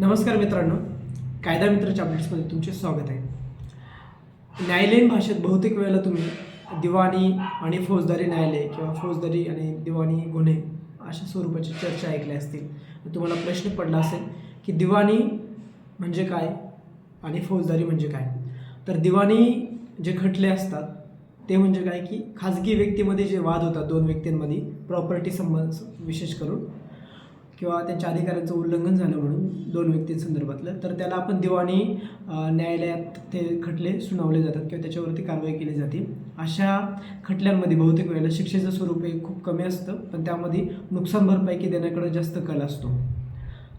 नमस्कार मित्रांनो कायदा मित्राच्या अपडेट्समध्ये तुमचे स्वागत आहे. न्यायालयीन भाषेत बहुतेक वेळेला तुम्ही दिवाणी आणि फौजदारी न्यायालय किंवा फौजदारी आणि दिवाणी गुन्हे अशा स्वरूपाची चर्चा ऐकल्या असतील. तुम्हाला प्रश्न पडला असेल की दिवाणी म्हणजे काय आणि फौजदारी म्हणजे काय? तर दिवाणी जे खटले असतात ते म्हणजे काय की खाजगी व्यक्तीमध्ये जे वाद होतात दोन व्यक्तींमध्ये प्रॉपर्टी संबंध विशेष करून किंवा त्यांच्या अधिकारांचं उल्लंघन झालं म्हणून दोन व्यक्तींसंदर्भातलं तर त्याला आपण दिवाणी न्यायालयात ते खटले सुनावले जातात किंवा त्याच्यावरती कारवाई केली जाते. अशा खटल्यांमध्ये बहुतेक वेळेला शिक्षेचं स्वरूप हे खूप कमी असतं पण त्यामध्ये नुकसान भरपाई देण्याकडे जास्त कल असतो.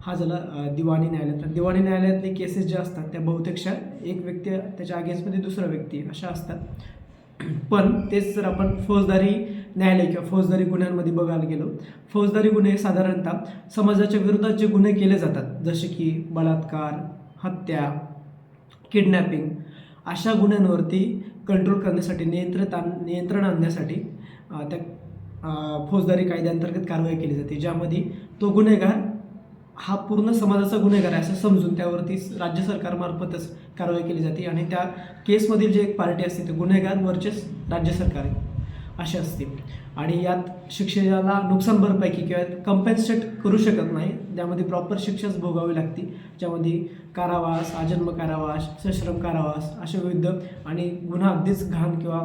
हा झाला दिवाणी न्यायालयात दिवाणी न्यायालयातले केसेस ज्या असतात त्या बहुतेकशा एक व्यक्ती त्याच्या अगेन्स्टमध्ये दुसरा व्यक्ती अशा असतात. पण तेच जर आपण फौजदारी न्यायालय किंवा फौजदारी गुन्ह्यांमध्ये बघायला गेलो फौजदारी गुन्हे साधारणतः समाजाच्या विरोधात जे गुन्हे केले जातात. जसे की बलात्कार हत्या किडनॅपिंग अशा गुन्ह्यांवरती कंट्रोल करण्यासाठी नियंत्रण नियंत्रण आणण्यासाठी त्या फौजदारी कायद्याअंतर्गत कारवाई केली जाते ज्यामध्ये तो गुन्हेगार हा पूर्ण समाजाचा गुन्हेगार आहे असं समजून त्यावरती राज्य सरकारमार्फतच कारवाई केली जाते. आणि त्या केसमधील जे एक पार्टी असते ते गुन्हेगार वरचेच राज्य सरकार आहे. असे असते आणि यात शिक्षकाला नुकसान भरपाई किंवा कंपेन्सेट करू शकत नाही. ज्यामध्ये प्रॉपर शिक्षाच भोगावी लागते ज्यामध्ये कारावास आजन्म कारावास सश्रम कारावास असे विविध आणि गुन्हा अगदीच घाण किंवा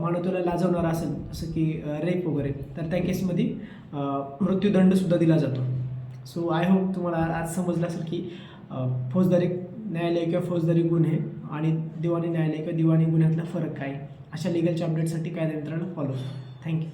मानवतेला लाजवणारा असेल जसं की रेप वगैरे. तर त्या केसमध्ये मृत्यूदंडसुद्धा दिला जातो. सो आय होप तुम्हाला आज समजलं असेल की फौजदारी न्यायालय किंवा फौजदारी गुन्हे आणि दिवाणी न्यायालय किंवा दिवाणी गुन्ह्यातला फरक काय? अशा लिगलच्या अपडेटसाठी कायदा मित्रांनो फॉलो थँक्यू